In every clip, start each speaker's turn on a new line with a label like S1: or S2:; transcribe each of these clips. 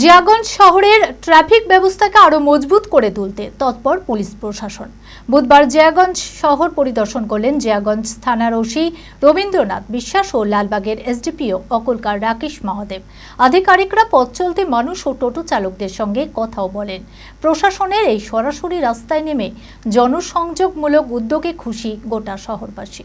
S1: জিয়াগঞ্জ শহরের ট্রাফিক ব্যবস্থাকে আরও মজবুত করে তুলতে তৎপর পুলিশ প্রশাসন। বুধবার জিয়াগঞ্জ শহর পরিদর্শন করলেন জিয়াগঞ্জ থানার ওসি রবীন্দ্রনাথ বিশ্বাস ও লালবাগের এসডিপিও অকলকার রাকেশ মহাদেব। আধিকারিকরা পথ চলতে মানুষ ও টোটো চালকদের সঙ্গে কথাও বলেন। প্রশাসনের এই সরাসরি রাস্তায় নেমে জনসংযোগমূলক উদ্যোগে খুশি গোটা শহরবাসী।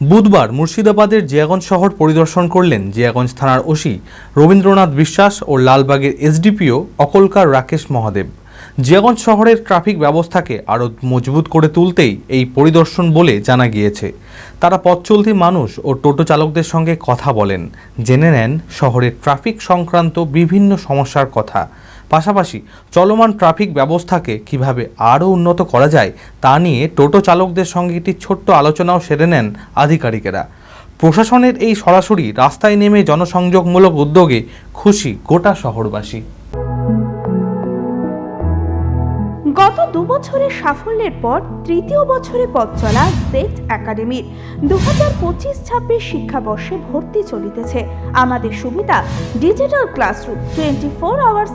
S2: বুধবার মুর্শিদাবাদের জিয়াগঞ্জ শহর পরিদর্শন করলেন জিয়াগঞ্জ থানার ওসি রবীন্দ্রনাথ বিশ্বাস ও লালবাগের এসডিপিও অকলকার রাকেশ মহাদেব। জিয়াগঞ্জ শহরের ট্রাফিক ব্যবস্থাকে আরও মজবুত করে তুলতেই এই পরিদর্শন বলে জানা গিয়েছে। তারা পথ চলতি মানুষ ও টোটো চালকদের সঙ্গে কথা বলেন। জেনে নেন শহরের ট্রাফিক সংক্রান্ত বিভিন্ন সমস্যার কথা। পাশাপাশি চলমান ট্রাফিক ব্যবস্থাকে কীভাবে আরও উন্নত করা যায় তা নিয়ে টোটো চালকদের সঙ্গে একটি ছোট্ট আলোচনাও সেরে নেন আধিকারিকেরা। প্রশাসনের এই সরাসরি রাস্তায় নেমে জনসংযোগমূলক উদ্যোগে খুশি গোটা শহরবাসী।
S3: গত দু বছরের সাফল্যের পর তৃতীয় বছরে পথ চলা জেট একাডেমির দু হাজার পঁচিশ ছাব্বিশ শিক্ষাবর্ষে ভর্তি চলিতেছে। আমাদের সুবিধা digital classroom twenty four hours